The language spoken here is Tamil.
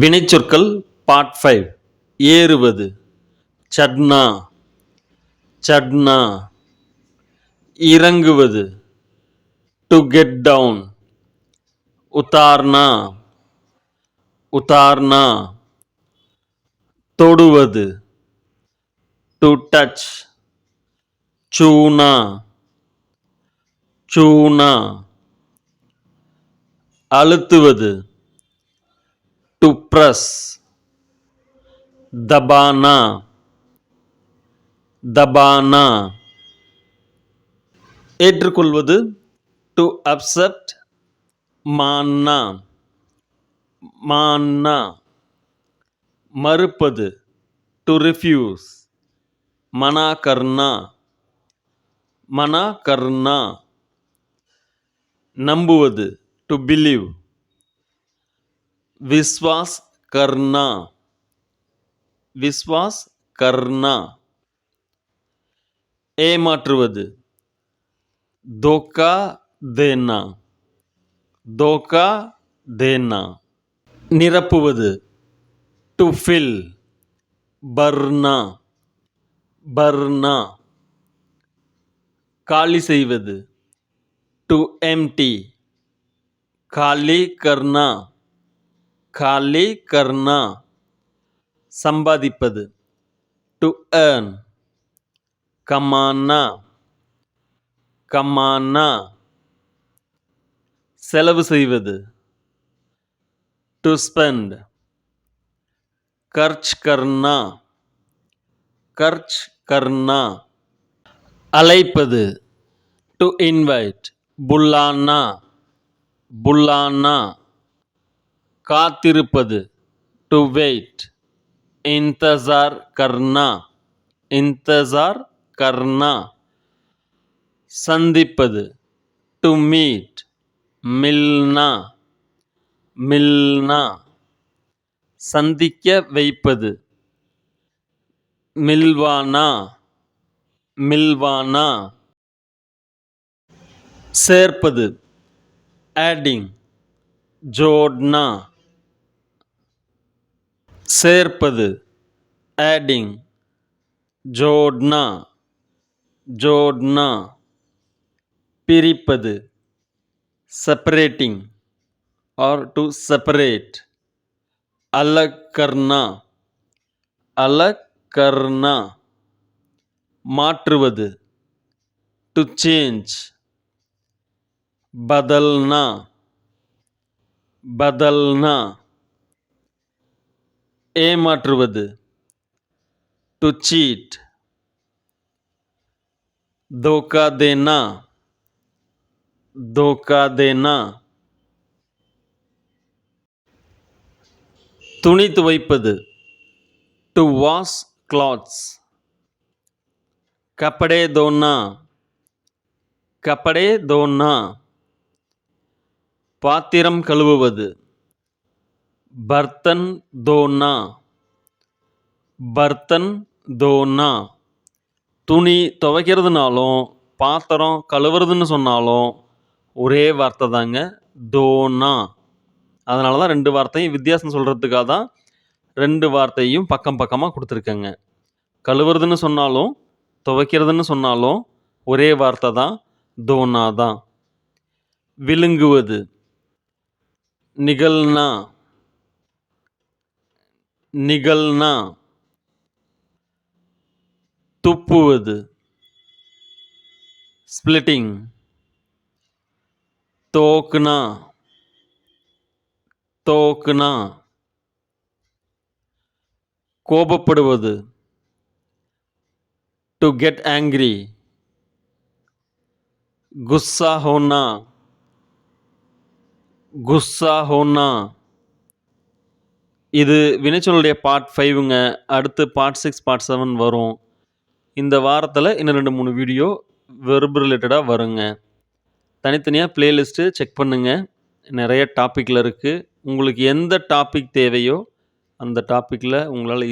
வினைச்சொற்கள் பார்ட் ஃபைவ் ஏறுவது. சட்னா. சட்னா. இறங்குவது. டு கெட் டவுன் உத்தார்னா. உத்தார்னா. தொடுவது. டு டச் சூனா. சூனா. அழுத்துவது. ப்ரஸ் தபானா தபானா ஏற்றுக்கொள்வது டு அப்செப்ட் மான்னா மான்னா மறுப்பது டு ரிஃப்யூஸ் மனா கர்ணா மனா கர்ணா நம்புவது டு பிலீவ் விஸ்வாஸ் கர்னா விஸ்வாஸ் கர்னா ஏமாற்றுவது. தோக்கா தேனா. தோக்கா தேனா. நிரப்புவது. To fill. பர்னா பர்னா காலி செய்வது. To empty. காலி கர்னா காலி கர்னா சம்பாதிப்பது டு ஏர்ன் கமானா கமானா செலவு செய்வது டு ஸ்பெண்ட் கர்ச் கர்னா கர்ச் கர்னா அழைப்பது டு இன்வைட் புல்லானா புல்லானா காத்திருப்பது. டு வெயிட் இன்தசார் கர்னா இன்தசார் கர்னா சந்திப்பது. டு மீட் மில்னா. மில்னா. சந்திக்க வைப்பது. மில்வானா. மில்வானா. சேர்ப்பது. ஆடிங் ஜோட்னா. சேர்ப்பது. ஆடிங் ஜோட்னா. ஜோட்னா. பிரிப்பது. செப்பரேட்டிங் ஆர் டு செப்பரேட் அலக் கர்னா அலக் கர்னா மாற்றுவது. டு சேஞ்ச் பதல்னா பதல்னா ஏமாற்றுவது டு சீட் धोखा देना धोखा देना துணி துவைப்பது டு வாஷ் கிளாத்ஸ் கப்படே தோனா கப்படே தோனா பாத்திரம் கழுவுவது பர்த்தன் தோனா பர்த்தன் தோனா துணி துவைக்கிறதுனாலும் பாத்திரம் கழுவுறதுன்னு சொன்னாலும் ஒரே வார்த்தை தாங்க தோனா அதனால தான் ரெண்டு வார்த்தையும் வித்தியாசம் சொல்கிறதுக்காக தான் ரெண்டு வார்த்தையும் பக்கம் பக்கமாக கொடுத்துருக்கேங்க. கழுவுறதுன்னு சொன்னாலும் துவைக்கிறதுன்னு சொன்னாலும் ஒரே வார்த்தை தான் தோனா தான். விழுங்குவது. நிகழ்னா. निगलना। तुप्पुद स्प्लिटिंग। तोकना। तोकना। कोपपड़वद टू गेट एंग्री। गुस्सा होना। गुस्सा होना। இது வினைச்சொல்லுடைய பார்ட் ஃபைவுங்க அடுத்து பார்ட் சிக்ஸ் பார்ட் செவன் வரும். இந்த வாரத்தில் இன்னும் ரெண்டு மூணு வீடியோ வெர்பு ரிலேட்டடாக வருங்க. தனித்தனியாக ப்ளேலிஸ்ட்டு செக் பண்ணுங்கள் நிறைய டாப்பிக்கில் இருக்குது உங்களுக்கு எந்த டாபிக் தேவையோ அந்த டாப்பிக்கில் உங்களால்